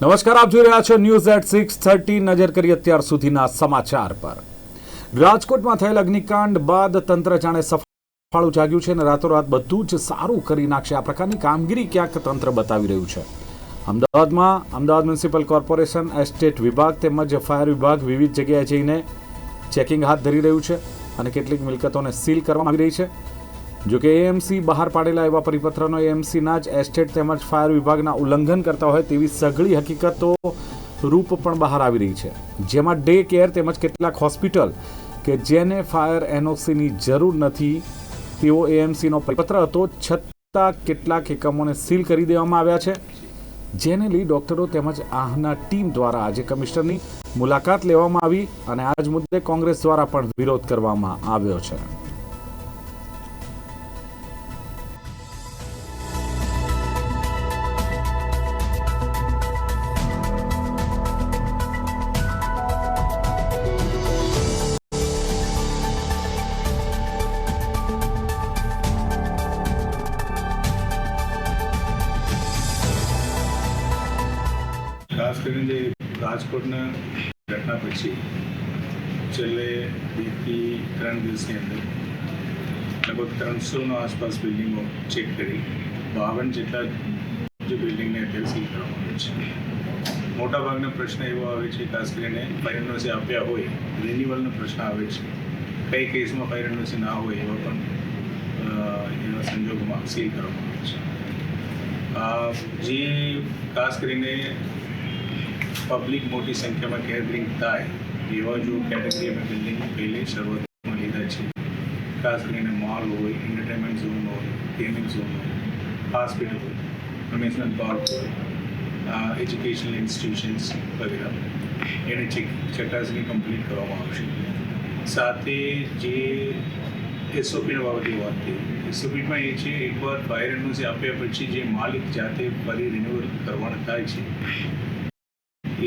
નમસ્કાર, આપ જોઈ રહ્યા છો ન્યૂઝ એટ સિક્સ થર્ટી નજર કરી અત્યાર સુધીના સમાચાર પર. રાજકોટમાં થયેલ અગ્નિકાંડ બાદ તંત્ર જાણે સફાળું જાગ્યું છે અને રાતોરાત બધું જ સારું કરી નાખશે. આ પ્રકારની કામગીરી ક્યાંક તંત્ર બતાવી રહ્યું છે. અમદાવાદમાં અમદાવાદ મ્યુનિસિપલ કોર્પોરેશન, એસ્ટેટ વિભાગ તેમજ ફાયર વિભાગ વિવિધ જગ્યાએ જઈને ચેકિંગ હાથ ધરી રહ્યું છે અને કેટલીક મિલકતોને સીલ કરવામાં આવી રહી છે. જો કે એએમસી બહાર પાડેલા એવા પરિપત્રનો એએમસીના જ એસ્ટેટ તેમજ ફાયર વિભાગના ઉલ્લંઘન કરતા હોય તેવી સઘળી હકીકતો રૂપ પણ બહાર આવી રહી છે. જેમાં ડે કેર તેમજ કેટલાક હોસ્પિટલ કે જેને ફાયર એનઓસીની જરૂર નથી તેવો એએમસીનો પરિપત્ર હતો, છતાં કેટલાક એકમોને સીલ કરી દેવામાં આવ્યા છે. જેને લઈ ડોક્ટરો તેમજ આહના ટીમ દ્વારા આજે કમિશનરની મુલાકાત લેવામાં આવી અને આજ મુદ્દે કોંગ્રેસ દ્વારા પણ વિરોધ કરવામાં આવ્યો છે. ખાસ કરીને જે રાજકોટના ઘટના પછી, છેલ્લે બેથી ત્રણ દિવસની અંદર, લગભગ ત્રણસોનો આસપાસ બિલ્ડિંગો ચેક કરી, બાવન જેટલા જે બિલ્ડિંગને અત્યારે સીલ કરવામાં આવે છે. મોટાભાગનો પ્રશ્ન એવો આવે છે, ખાસ કરીને ફાયર આપ્યા હોય રિન્યુઅલનો પ્રશ્ન આવે છે. કઈ કેસમાં ફાયર ના હોય એવા પણ એવા સંજોગોમાં સીલ કરવામાં આવે છે. જે ખાસ કરીને પબ્લિક મોટી સંખ્યામાં ગેધરિંગ થાય, એવા જો કેટેગરી અમે બિલ્ડિંગ પહેલી શરૂઆતમાં લીધા છે. ખાસ કરીને મોલ હોય એન્ટરટેનમેન્ટ ઝોન હોય ગેમિંગ ઝોન હોય હોસ્પિટલ હોય અમ્યુઝમેન્ટ પાર્ક હોય એજ્યુકેશનલ ઇન્સ્ટિટ્યુશન્સ વગેરે. એને ચેક ચકાસણી કમ્પ્લીટ કરવામાં આવશે. સાથે જે એસઓપીના બાબતે વાત થઈ એસઓપીમાં એ છે એકવાર ફાયર જે આપ્યા પછી જે માલિક જાતે ફરી રિન્યુઅલ કરવાનું થાય છે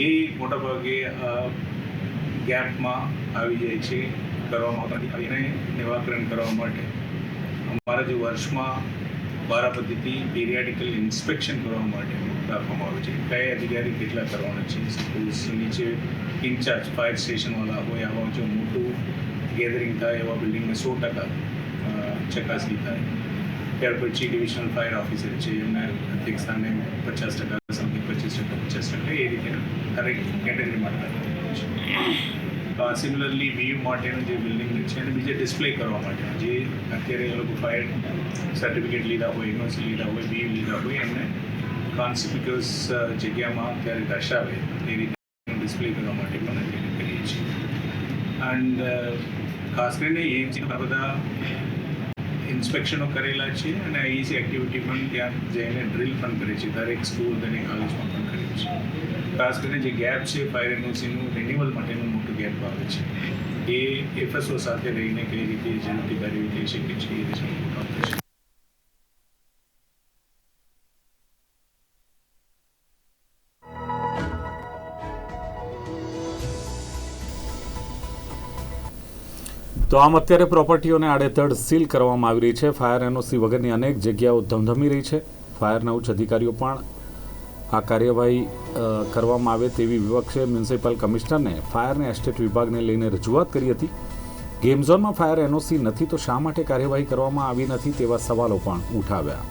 એ મોટાભાગે ગેપમાં આવી જાય છે કરવામાં આવતા એને નિવાકરણ કરવા માટે. અમારા જે વર્ષમાં બારા પદ્ધતિ પીરિયાડિકલ ઇન્સ્પેક્શન કરવા માટે રાખવામાં આવે છે. કયા અધિકારી કેટલા કરવાના છે? સપોઝ નીચે ઇન્ચાર્જ, ફાયર સ્ટેશનવાળા હોય, આવા જો મોટું ગેધરિંગ થાય, એવા બિલ્ડિંગને સો ટકા ચકાસણી થાય. ત્યાર પછી ડિવિઝનલ ફાયર ઓફિસર છે, એમના અધ્યક્ષ સ્થાને પચાસ ટકા, સમથિંગ પચીસ ટકા, પચાસ ટકા, એ રીતે દરેક કેટેગરી માટે સિમિલરલી વીયુ માટેનું જે બિલ્ડિંગ છે અને બીજે ડિસ્પ્લે કરવા માટે. જે અત્યારે એ લોકો ફાયર સર્ટિફિકેટ લીધા હોય યુનિવર્સિટી લીધા હોય વીયુ લીધા હોય, એમને કોન્સિપિક્યુઅસ જગ્યામાં અત્યારે દર્શાવે એ રીતે ડિસ્પ્લે કરવા માટે પણ કરીએ છીએ. એન્ડ ખાસ કરીને એ બધા ઇન્સ્પેક્શનો કરેલા છે અને આઈએસી એક્ટિવિટી પણ ત્યાં જઈને ડ્રિલ પણ કરે છે. દરેક સ્કૂલ દરેક કોલેજમાં પણ કરે છે. ખાસ કરીને જે ગેપ છે ફાયર એનઓસીનું રિન્યુઅલ માટેનું મોટું ગેપ આવે છે. એ એફએસઓ સાથે રહીને કઈ રીતે ઝડપી કાર્યવાહી થઈ શકે છે, એ દિશામાં તો આમ અત્યારે પ્રોપર્ટીઓને આડેધડ સીલ કરવામાં આવી રહી છે. ફાયર એનઓસી વગરની અનેક જગ્યાઓ ધમધમી રહી છે. ફાયરના ઉચ્ચ અધિકારીઓ પણ આ કાર્યવાહી કરવામાં આવે તેવી વિપક્ષે મ્યુનિસિપલ કમિશનરને, ફાયરને, એસ્ટેટ વિભાગને લઈને રજૂઆત કરી હતી. ગેમ ઝોનમાં ફાયર એનઓસી નથી તો શા માટે કાર્યવાહી કરવામાં આવી નથી તેવા સવાલો પણ ઉઠાવ્યા.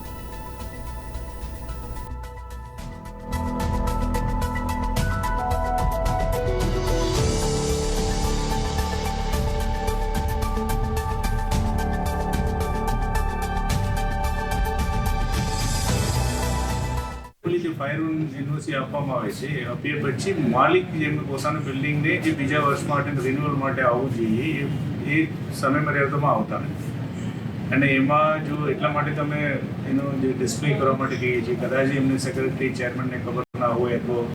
જે ફાયર યુનિવર્સિટી આપવામાં આવે છે, એ આપ્યા પછી માલિક જેમનું પોતાનું બિલ્ડિંગને જે બીજા વર્ષ માટે રિન્યુઅલ માટે આવવું જોઈએ, એ એ સમય મર્યાદામાં આવતા નથી. અને એમાં જો એટલા માટે તમે એનો જે ડિસ્પ્લે કરવા માટે કહીએ છીએ, કદાચ એમને સેક્રેટરી ચેરમેનને ખબર ના હોય તો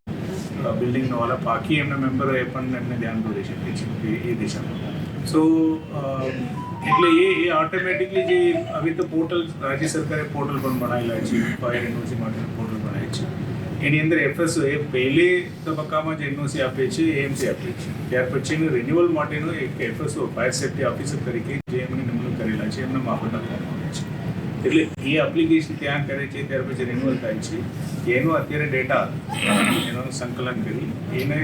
બિલ્ડિંગનો વાળા બાકી એમના મેમ્બરો પણ એમને ધ્યાન દોરી શકે છે, એ- દિશામાં. સો એટલે એ એ ઓટોમેટિકલી જે હવે તો પોર્ટલ રાજ્ય સરકારે પોર્ટલ પણ બનાવેલા છે, ફાયર એનઓસી માટે પોર્ટલ બનાવે છે. એની અંદર એફએસઓ એ પહેલે તબક્કામાં જે એનઓસી આપે છે એએમસી આપે છે. ત્યાર પછીનું રિન્યુઅલ માટેનું એક એફએસઓ ફાયર સેફ્ટી ઓફિસર તરીકે જે એમને નિમણૂક કરેલા છે, એમને માફત આપવામાં આવે છે. એટલે એ એપ્લિકેશન ત્યાં કરે છે, ત્યાર પછી રિન્યુઅલ થાય છે. એનો અત્યારે ડેટા એનું સંકલન કરી, એને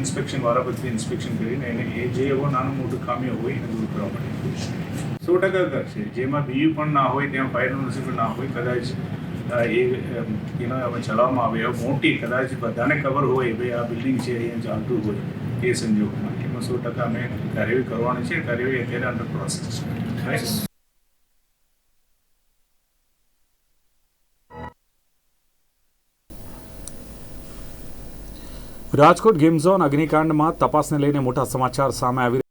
ઇન્સ્પેક્શન વારાફરતી ઇન્સ્પેક્શન કરીને એને એ જે એવો નાનું મોટું ખામીઓ હોય એને દૂર કરવા માટે સો ટકા કરશે જેમાં બીયુ પણ ના હોય, ત્યાં ફાયર નોટિસ ના હોય, કદાચ એ એનો હવે ચલાવવામાં આવે હવે મોટી કદાચ બધાને ખબર હોય ભાઈ આ બિલ્ડિંગ છે અહીંયા ચાલતું હોય, એ સંજોગમાં. એમાં સો ટકા અમે કાર્યવાહી કરવાની છે, કાર્યવાહી અત્યારે અંડર પ્રોસેસ છે. રાજકોટ ગેમ ઝોન અગ્નિકાંડમાં તપાસને લઈને મોટા સમાચાર સામે આવી